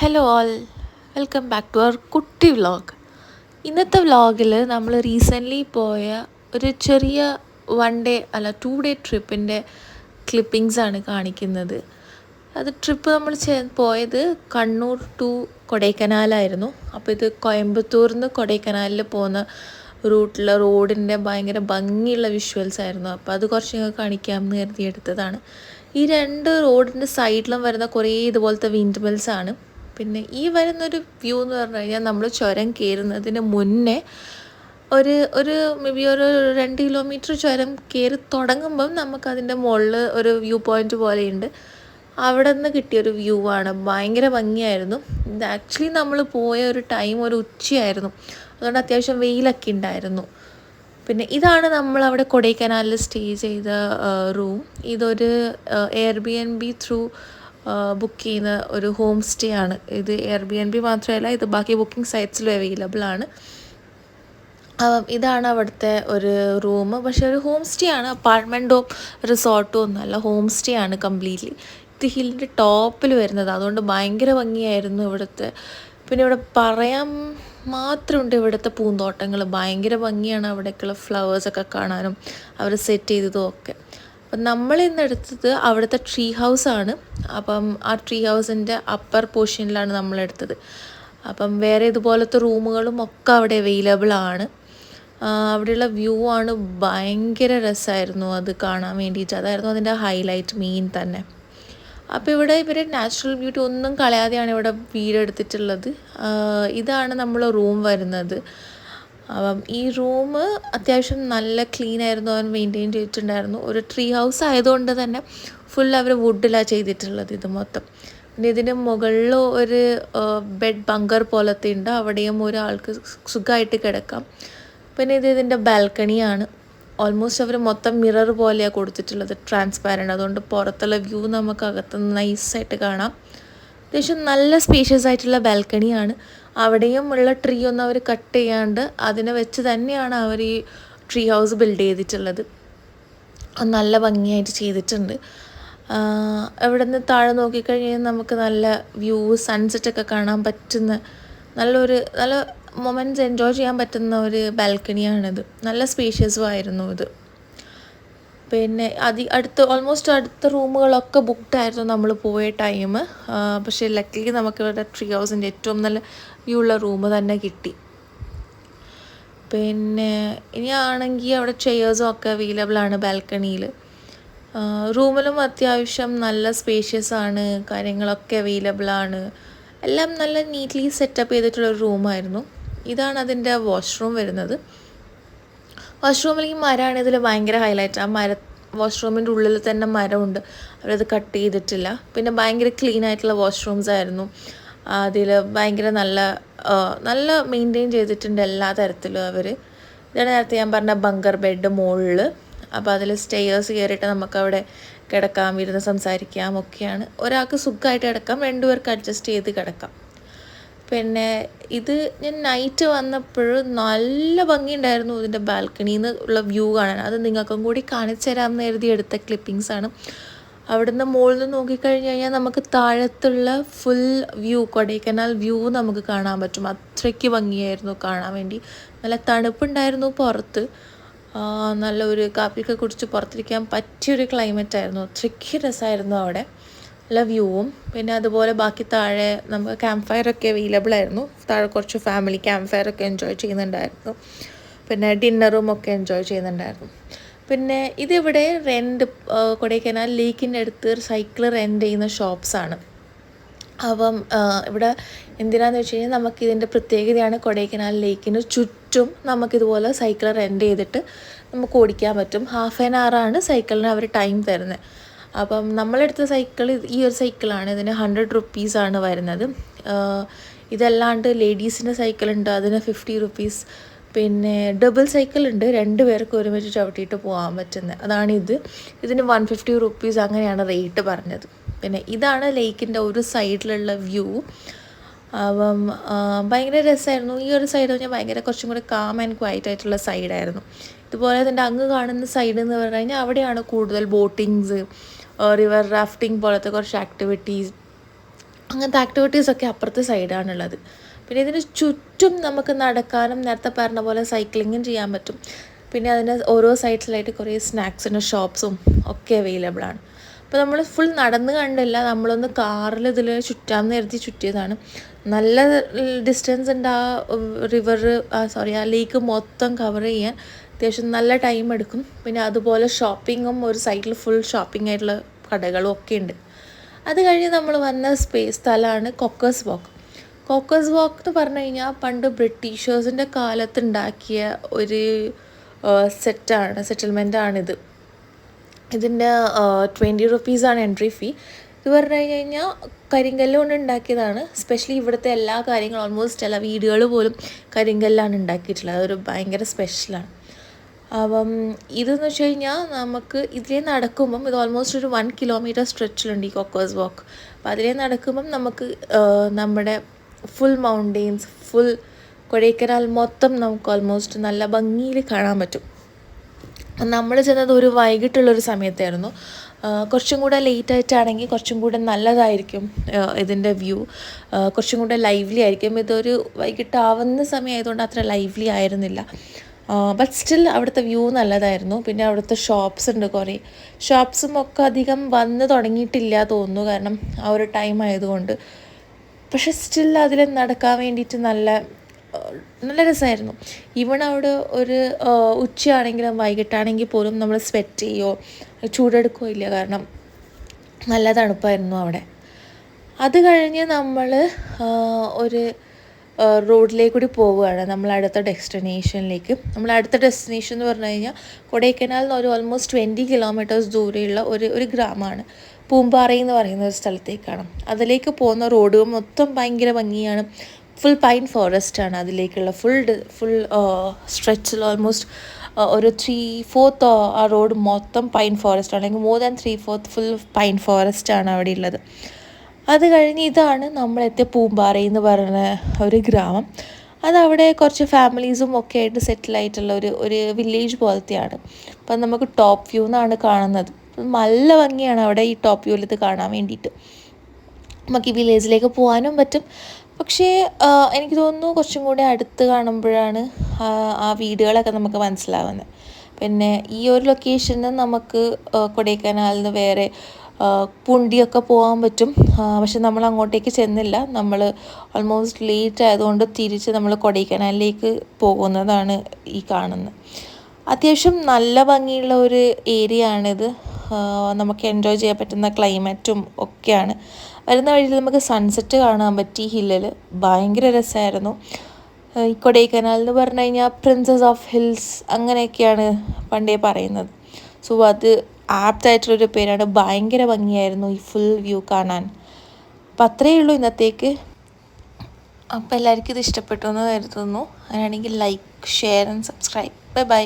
Hello all welcome back to our കുട്ടി vlog ഇന്നത്തെ വ്ളോഗിൽ നമ്മൾ റീസെന്റ്ലി പോയ ഒരു ചെറിയ വൺ ഡേ അല്ല ടു ഡേ ട്രിപ്പിന്റെ ക്ലിപ്പിങ്സ് ആണ് കാണിക്കുന്നത്. അത് ട്രിപ്പ് നമ്മൾ പോയത് കണ്ണൂർ ടു കൊടൈക്കനാലായിരുന്നു അപ്പോൾ ഇത് കോയമ്പത്തൂരിൽ നിന്ന് കൊടൈക്കനാലിൽ പോകുന്ന റൂട്ടിലെ റോഡിന്റെ ഭയങ്കര ഭംഗിയുള്ള വിഷ്വൽസ് ആയിരുന്നു. അപ്പോൾ അത് കുറച്ച് കാണിക്കാമെന്ന് കരുതി എടുത്തതാണ്. ഈ രണ്ട് റോഡിന്റെ സൈഡിലും വരുന്ന കുറേ ഇതുപോലത്തെ വിൻഡ് മിൽസ് ആണ്. പിന്നെ ഈ വരുന്നൊരു വ്യൂ എന്ന് പറഞ്ഞു കഴിഞ്ഞാൽ നമ്മൾ ചുരം കയറുന്നതിന് മുന്നേ ഒരു ഒരു മേ ബി ഒരു രണ്ട് കിലോമീറ്റർ ചുരം കയറി തുടങ്ങുമ്പം നമുക്കതിന്റെ മുകളിൽ ഒരു വ്യൂ പോയിന്റ് പോലെയുണ്ട്. അവിടെ നിന്ന് കിട്ടിയൊരു വ്യൂ ആണ്. ഭയങ്കര ഭംഗിയായിരുന്നു. ഇത് ആക്ച്വലി നമ്മൾ പോയ ഒരു ടൈം ഒരു ഉച്ചയായിരുന്നു. അതുകൊണ്ട് അത്യാവശ്യം വെയിലൊക്കെ ഉണ്ടായിരുന്നു പിന്നെ ഇതാണ് നമ്മൾ അവിടെ കൊടൈക്കനാലിൽ സ്റ്റേ ചെയ്ത റൂം ഇതൊരു air B N B through book ചെയ്യുന്ന ഒരു ഹോം സ്റ്റേ ആണ്. ഇത് എയർ ബി എൻ ബി മാത്രമല്ല ഇത് ബാക്കി ബുക്കിംഗ് സൈറ്റ്സിലും അവൈലബിൾ ആണ്. ഇതാണ് അവിടുത്തെ ഒരു റൂം പക്ഷെ ഒരു ഹോം സ്റ്റേ ആണ്. അപ്പാർട്ട്മെന്റോ റിസോർട്ടോ ഒന്നുമല്ല. ഹോം സ്റ്റേ ആണ് കംപ്ലീറ്റ്ലി ഇത് ഹില്ലിന്റെ ടോപ്പിൽ വരുന്നത്. അതുകൊണ്ട് ഭയങ്കര ഭംഗിയായിരുന്നു ഇവിടുത്തെ. പിന്നെ ഇവിടെ പറയാൻ മാത്രമുണ്ട് ഇവിടുത്തെ പൂന്തോട്ടങ്ങൾ. ഭയങ്കര ഭംഗിയാണ് അവിടേക്കുള്ള ഫ്ലവേഴ്സൊക്കെ കാണാനും അവർ സെറ്റ് ചെയ്തതും ഒക്കെ. അപ്പം നമ്മൾ ഇന്നെടുത്തത് അവിടുത്തെ ട്രീ ഹൗസ് ആണ്. അപ്പം ആ ട്രീ ഹൗസിന്റെ അപ്പർ പോർഷനിലാണ് നമ്മൾ എടുത്തത്. അപ്പം വേറെ ഇതുപോലത്തെ റൂമുകളും ഒക്കെ അവിടെ അവൈലബിൾ ആണ്. അവിടെയുള്ള വ്യൂ ആണ് ഭയങ്കര രസമായിരുന്നു അത് കാണാൻ വേണ്ടിയിട്ട്. അതായിരുന്നു അതിന്റെ ഹൈലൈറ്റ് മെയിൻ തന്നെ. അപ്പോൾ ഇവിടെ ഇവർ നാച്ചുറൽ ബ്യൂട്ടി ഒന്നും കളയാതെയാണ് ഇവിടെ വീടെടുത്തിട്ടുള്ളത്. ഇതാണ് നമ്മൾ റൂം വരുന്നത്. അപ്പം ഈ റൂം അത്യാവശ്യം നല്ല ക്ലീൻ ആയിരുന്നു അവൻ മെയിന്റെയിൻ ചെയ്തിട്ടുണ്ടായിരുന്നു. ഒരു ട്രീ ഹൗസ് ആയതുകൊണ്ട് തന്നെ ഫുൾ അവർ വുഡിലാണ് ചെയ്തിട്ടുള്ളത് ഇത് മൊത്തം. പിന്നെ ഇതിന് മുകളിൽ ഒരു ബെഡ് ബങ്കർ പോലത്തെ ഉണ്ട്. അവിടെയും ഒരാൾക്ക് സുഖമായിട്ട് കിടക്കാം. പിന്നെ ഇത് ഇതിന്റെ ബാൽക്കണിയാണ് ഓൾമോസ്റ്റ് അവർ മൊത്തം മിറർ പോലെയാണ് കൊടുത്തിട്ടുള്ളത് ട്രാൻസ്പാരന്റ് അതുകൊണ്ട് പുറത്തുള്ള വ്യൂ നമുക്ക് അകത്ത് നൈസായിട്ട് കാണാം. അത്യാവശ്യം നല്ല സ്പേഷ്യസ് ആയിട്ടുള്ള ബാൽക്കണിയാണ് അവിടെയും ഉള്ള ട്രീ ഒന്നും അവർ കട്ട് ചെയ്യാണ്ട് അതിനെ വെച്ച് തന്നെയാണ് അവർ ഈ ട്രീ ഹൗസ് ബിൽഡ് ചെയ്തിട്ടുള്ളത്. നല്ല ഭംഗിയായിട്ട് ചെയ്തിട്ടുണ്ട്. അവിടെ നിന്ന് താഴെ നോക്കിക്കഴിഞ്ഞാൽ നമുക്ക് നല്ല വ്യൂ സൺസെറ്റൊക്കെ കാണാൻ പറ്റുന്ന നല്ലൊരു നല്ല മൊമെന്റ്സ് എൻജോയ് ചെയ്യാൻ പറ്റുന്ന ഒരു ബാൽക്കണിയാണിത് നല്ല സ്പേഷ്യസും ആയിരുന്നു ഇത്. പിന്നെ അതി അടുത്ത് ഓൾമോസ്റ്റ് അടുത്ത റൂമുകളൊക്കെ ബുക്ക്ഡ് ആയിരുന്നു നമ്മൾ പോയ ടൈം പക്ഷേ ലക്കിലി നമുക്ക് ഇവിടെ ട്രീ ഹൗസിന്റെ ഏറ്റവും നല്ല വ്യൂ ഉള്ള റൂം തന്നെ കിട്ടി. പിന്നെ ഇനിയാണെങ്കിൽ അവിടെ ചെയേഴ്സും ഒക്കെ അവൈലബിൾ ആണ് ബാൽക്കണിയിൽ റൂമിലും അത്യാവശ്യം നല്ല സ്പേഷ്യസ് ആണ് കാര്യങ്ങളൊക്കെ അവൈലബിൾ ആണ്. എല്ലാം നല്ല നീറ്റ്ലി സെറ്റപ്പ് ചെയ്തിട്ടുള്ള റൂമായിരുന്നു ഇതാണ് അതിന്റെ വാഷ്റൂം വരുന്നത്. വാഷ്റൂമിൽ ഈ മരമാണ് ഇതിൽ ഭയങ്കര ഹൈലൈറ്റ് ആ മര വാഷ്റൂമിന്റെ ഉള്ളിൽ തന്നെ മരമുണ്ട്. അവരത് കട്ട് ചെയ്തിട്ടില്ല. പിന്നെ ഭയങ്കര ക്ലീൻ ആയിട്ടുള്ള വാഷ്റൂംസ് ആയിരുന്നു. അതിൽ ഭയങ്കര നല്ല നല്ല മെയിന്റെയിൻ ചെയ്തിട്ടുണ്ട് എല്ലാ തരത്തിലും അവർ ഇതാണ് നേരത്തെ ഞാൻ പറഞ്ഞ ബങ്കർ ബെഡ് മുകളിൽ അപ്പോൾ അതിൽ സ്റ്റെയേഴ്സ് കയറിയിട്ട് നമുക്കവിടെ കിടക്കാം ഇരുന്ന് സംസാരിക്കാം ഒക്കെയാണ്. ഒരാൾക്ക് സുഖമായിട്ട് കിടക്കാം രണ്ടുപേർക്ക് അഡ്ജസ്റ്റ് ചെയ്ത് കിടക്കാം. പിന്നെ ഇത് ഞാൻ നൈറ്റ് വന്നപ്പോൾ നല്ല ഭംഗിയുണ്ടായിരുന്നു ഇതിന്റെ ബാൽക്കണിയിൽ നിന്ന് ഉള്ള വ്യൂ കാണാൻ. അത് നിങ്ങൾക്കും കൂടി കാണിച്ചു തരാമെന്ന് എഴുതി എടുത്ത ക്ലിപ്പിങ്സ് ആണ്. അവിടുന്ന് മുകളിൽ നിന്ന് നോക്കിക്കഴിഞ്ഞ് കഴിഞ്ഞാൽ നമുക്ക് താഴത്തുള്ള ഫുൾ വ്യൂ കൊടൈക്കനാൽ വ്യൂ നമുക്ക് കാണാൻ പറ്റും. അത്രയ്ക്ക് ഭംഗിയായിരുന്നു കാണാൻ വേണ്ടി. നല്ല തണുപ്പുണ്ടായിരുന്നു പുറത്ത്. നല്ല ഒരു കാപ്പിയൊക്കെ കുടിച്ച് പുറത്തിരിക്കാൻ പറ്റിയൊരു ക്ലൈമറ്റായിരുന്നു അത്രയ്ക്ക് രസമായിരുന്നു അവിടെ. നല്ല വ്യൂവും. പിന്നെ അതുപോലെ ബാക്കി താഴെ നമുക്ക് ക്യാമ്പ് ഫയർ ഒക്കെ അവൈലബിൾ ആയിരുന്നു. താഴെ കുറച്ച് ഫാമിലി ക്യാമ്പ് ഫയർ ഒക്കെ എൻജോയ് ചെയ്യുന്നുണ്ടായിരുന്നു. പിന്നെ ഡിന്നറും ഒക്കെ എൻജോയ് ചെയ്യുന്നുണ്ടായിരുന്നു. പിന്നെ ഇതിവിടെ റെന്റ് കൊടൈക്കനാൽ ലേക്കിന്റെ അടുത്ത് സൈക്കിൾ റെന്റ് ചെയ്യുന്ന ഷോപ്സാണ് അപ്പം ഇവിടെ എന്തിനാന്ന് വെച്ച് കഴിഞ്ഞാൽ നമുക്കിതിന്റെ പ്രത്യേകതയാണ് കൊടൈക്കനാൽ ലേക്കിന് ചുറ്റും നമുക്കിതുപോലെ സൈക്കിൾ റെന്റ് ചെയ്തിട്ട് നമുക്ക് ഓടിക്കാൻ പറ്റും. ഹാഫ് ആൻ ആണ് സൈക്കിളിന് അവർ ടൈം തരുന്നത്. അപ്പം നമ്മളെടുത്ത സൈക്കിൾ ഈ ഒരു സൈക്കിളാണ്. ഇതിന് ഹൺഡ്രഡ് റുപ്പീസാണ് വരുന്നത്. ഇതല്ലാണ്ട് ലേഡീസിന്റെ സൈക്കിളുണ്ട്. അതിന് ഫിഫ്റ്റി റുപ്പീസ് പിന്നെ ഡബിൾ സൈക്കിൾ ഉണ്ട് രണ്ട് പേർക്ക് ഒരുമിച്ച് ചവിട്ടിയിട്ട് പോകാൻ പറ്റുന്നത് അതാണ് ഇത്. ഇതിന് വൺ ഫിഫ്റ്റി റുപ്പീസ് അങ്ങനെയാണ് റേറ്റ് പറഞ്ഞത്. പിന്നെ ഇതാണ് ലേക്കിന്റെ ഒരു സൈഡിലുള്ള വ്യൂ അപ്പം ഭയങ്കര രസമായിരുന്നു ഈ ഒരു സൈഡ് പറഞ്ഞാൽ ഭയങ്കര കുറച്ചും കൂടി കാം ആൻഡ് ക്വയറ്റ് ആയിട്ടുള്ള സൈഡായിരുന്നു ഇതുപോലെ തന്നെ അങ്ങ് കാണുന്ന സൈഡ് എന്ന് പറഞ്ഞു കഴിഞ്ഞാൽ അവിടെയാണ് കൂടുതൽ ബോട്ടിങ്സ് റിവർ റാഫ്റ്റിംഗ് പോലത്തെ കുറച്ച് ആക്ടിവിറ്റീസ് അങ്ങനത്തെ ആക്ടിവിറ്റീസൊക്കെ അപ്പുറത്തെ സൈഡാണുള്ളത് പിന്നെ ഇതിന് ചുറ്റും നമുക്ക് നടക്കാനും നേരത്തെ പറഞ്ഞ പോലെ സൈക്ലിങ്ങും ചെയ്യാൻ പറ്റും. പിന്നെ അതിന് ഓരോ സൈഡ്സിലായിട്ട് കുറേ സ്നാക്സിന്റെ ഷോപ്സും ഒക്കെ അവൈലബിൾ ആണ്. അപ്പോൾ നമ്മൾ ഫുൾ നടന്ന് കണ്ടില്ല നമ്മളൊന്ന് കാറിൽ ഇതിൽ ചുറ്റാമെന്ന് കരുതി ചുറ്റിയതാണ്. നല്ല ഡിസ്റ്റൻസ് ഉണ്ട് ആ റിവർ സോറി ആ ലേക്ക് മൊത്തം കവർ ചെയ്യാൻ. അത്യാവശ്യം നല്ല ടൈം എടുക്കും. പിന്നെ അതുപോലെ ഷോപ്പിങ്ങും ഒരു സൈഡിൽ ഫുൾ ഷോപ്പിംഗ് ആയിട്ടുള്ള കടകളും ഒക്കെ ഉണ്ട്. അത് കഴിഞ്ഞ് നമ്മൾ വന്ന സ്പേസ് സ്ഥലമാണ് കൊക്കേഴ്സ് വോക്ക് കോക്കേഴ്സ് വോക്ക് എന്ന് പറഞ്ഞു കഴിഞ്ഞാൽ പണ്ട് ബ്രിട്ടീഷേഴ്സിന്റെ കാലത്ത് ഉണ്ടാക്കിയ ഒരു സെറ്റാണ് സെറ്റിൽമെന്റാണിത് ഇതിന്റെ ട്വന്റി റുപ്പീസാണ് എൻട്രി ഫീ ഇത് പറഞ്ഞു കഴിഞ്ഞ് കഴിഞ്ഞാൽ കരിങ്കല്ല് കൊണ്ട് ഉണ്ടാക്കിയതാണ്. സ്പെഷ്യലി ഇവിടുത്തെ എല്ലാ കാര്യങ്ങളും ഓൾമോസ്റ്റ് എല്ലാ വീടുകൾ പോലും കരിങ്കല്ലാണ് ഉണ്ടാക്കിയിട്ടുള്ളത്. അതൊരു ഭയങ്കര സ്പെഷ്യലാണ് അപ്പം ഇതെന്ന് വെച്ച് കഴിഞ്ഞാൽ നമുക്ക് ഇതിലേ നടക്കുമ്പം ഇത് ഓൾമോസ്റ്റ് ഒരു വൺ കിലോമീറ്റർ സ്ട്രെച്ചിലുണ്ട് ഈ കൊക്കേഴ്സ് വാക്ക് അപ്പോൾ അതിലേ നടക്കുമ്പം നമുക്ക് നമ്മുടെ ഫുൾ മൗണ്ടെയ്ൻസ് ഫുൾ കൊടൈക്കനാൽ മൊത്തം നമുക്ക് ഓൾമോസ്റ്റ് നല്ല ഭംഗിയിൽ കാണാൻ പറ്റും. നമ്മൾ ചെന്നത് ഒരു വൈകിട്ടുള്ളൊരു സമയത്തായിരുന്നു. കുറച്ചും കൂടെ ലേറ്റ് ആയിട്ടാണെങ്കിൽ കുറച്ചും കൂടെ നല്ലതായിരിക്കും ഇതിന്റെ വ്യൂ. കുറച്ചും കൂടെ ലൈവ്ലി ആയിരിക്കും. ഇതൊരു വൈകിട്ടാവുന്ന സമയമായതുകൊണ്ട് അത്ര ലൈവ്ലി ആയിരുന്നില്ല. ബട്ട് സ്റ്റിൽ അവിടുത്തെ വ്യൂ നല്ലതായിരുന്നു. പിന്നെ അവിടുത്തെ ഷോപ്സ് ഉണ്ട് കുറേ. ഷോപ്സും ഒക്കെ അധികം വന്ന് തുടങ്ങിയിട്ടില്ല തോന്നുന്നു. കാരണം ആ ഒരു ടൈം ആയതുകൊണ്ട്. പക്ഷെ സ്റ്റിൽ അതിൽ നടക്കാൻ വേണ്ടിയിട്ട് നല്ല നല്ല രസമായിരുന്നു. ഈവൺ അവിടെ ഒരു ഉച്ചയാണെങ്കിലും വൈകിട്ടാണെങ്കിൽ പോലും നമ്മൾ സ്വെറ്റ് ചെയ്യോ ചൂടെടുക്കുകയോ ഇല്ല. കാരണം നല്ല തണുപ്പായിരുന്നു അവിടെ. അത് കഴിഞ്ഞ് നമ്മൾ ഒരു റോഡിലേക്ക് കൂടി പോവുകയാണ് നമ്മൾ അടുത്ത ഡെസ്റ്റിനേഷനിലേക്ക്. നമ്മൾ അടുത്ത ഡെസ്റ്റിനേഷൻ എന്ന് പറഞ്ഞു കഴിഞ്ഞാൽ കൊടൈക്കനാൽ നിന്ന് ഒരു ഓൾമോസ്റ്റ് ട്വന്റി കിലോമീറ്റേഴ്സ് ദൂരെയുള്ള ഒരു ഒരു ഗ്രാമമാണ്. പൂമ്പാറ എന്ന് പറയുന്ന ഒരു സ്ഥലത്തേക്കാണ്. അതിലേക്ക് പോകുന്ന റോഡ് മൊത്തം ഭയങ്കര ഭംഗിയാണ്. ഫുൾ പൈൻ ഫോറസ്റ്റ് ആണ് അതിലേക്കുള്ള. ഫുൾ ഫുൾ സ്ട്രെച്ചിൽ ഓൾമോസ്റ്റ് ഒരു ത്രീ ഫോർത്ത് ആ റോഡ് മൊത്തം പൈൻ ഫോറസ്റ്റ് ആണ്. അല്ലെങ്കിൽ more than three fourth full pine forest ആണ് അവിടെ ഉള്ളത്. അത് കഴിഞ്ഞ് ഇതാണ് നമ്മളെത്തിയ പൂമ്പാറ എന്ന് പറയുന്ന ഒരു ഗ്രാമം. അതവിടെ കുറച്ച് ഫാമിലീസും ഒക്കെ ആയിട്ട് സെറ്റിൽ ആയിട്ടുള്ള ഒരു ഒരു വില്ലേജ് പോലത്തെയാണ്. അപ്പം നമുക്ക് ടോപ്പ് വ്യൂ എന്നാണ് കാണുന്നത്. നല്ല ഭംഗിയാണ് അവിടെ ഈ ടോപ്പ് വ്യൂവിൽ ഇത് കാണാൻ വേണ്ടിയിട്ട് നമുക്ക് ഈ വില്ലേജിലേക്ക് പോകാനും പറ്റും. പക്ഷേ എനിക്ക് തോന്നുന്നു കുറച്ചും കൂടി അടുത്ത് കാണുമ്പോഴാണ് ആ വീടുകളൊക്കെ നമുക്ക് മനസ്സിലാവുന്നത്. പിന്നെ ഈ ഒരു ലൊക്കേഷനിൽ നമുക്ക് കൊടൈക്കനാലിൽ നിന്ന് വേറെ പുണ്ടിയൊക്കെ പോകാൻ പറ്റും. പക്ഷെ നമ്മൾ അങ്ങോട്ടേക്ക് ചെന്നില്ല. നമ്മൾ ഓൾമോസ്റ്റ് ലേറ്റ് ആയതുകൊണ്ട് തിരിച്ച് നമ്മൾ കൊടൈക്കനാലിലേക്ക് പോകുന്നതാണ് ഈ കാണുന്നത്. അത്യാവശ്യം നല്ല ഭംഗിയുള്ള ഒരു ഏരിയ ആണിത്. നമുക്ക് എൻജോയ് ചെയ്യാൻ പറ്റുന്ന ക്ലൈമറ്റും ഒക്കെയാണ്. വരുന്ന വഴിയിൽ നമുക്ക് സൺസെറ്റ് കാണാൻ പറ്റി ഹില്ലിൽ. ഭയങ്കര രസമായിരുന്നു. ഈ കൊടൈക്കനാൽ എന്ന് പറഞ്ഞു കഴിഞ്ഞാൽ പ്രിൻസസ് ഓഫ് ഹിൽസ് അങ്ങനെയൊക്കെയാണ് പണ്ടേ പറയുന്നത്. സോ അത് ആപ്റ്റായിട്ടുള്ളൊരു പേരാണ്. ഭയങ്കര ഭംഗിയായിരുന്നു ഈ ഫുൾ വ്യൂ കാണാൻ. അപ്പം അത്രയേ ഉള്ളൂ ഇന്നത്തേക്ക്. അപ്പോൾ എല്ലാവർക്കും ഇത് ഇഷ്ടപ്പെട്ടു എന്ന് കരുതുന്നു. അങ്ങനെയാണെങ്കിൽ like share and subscribe bye bye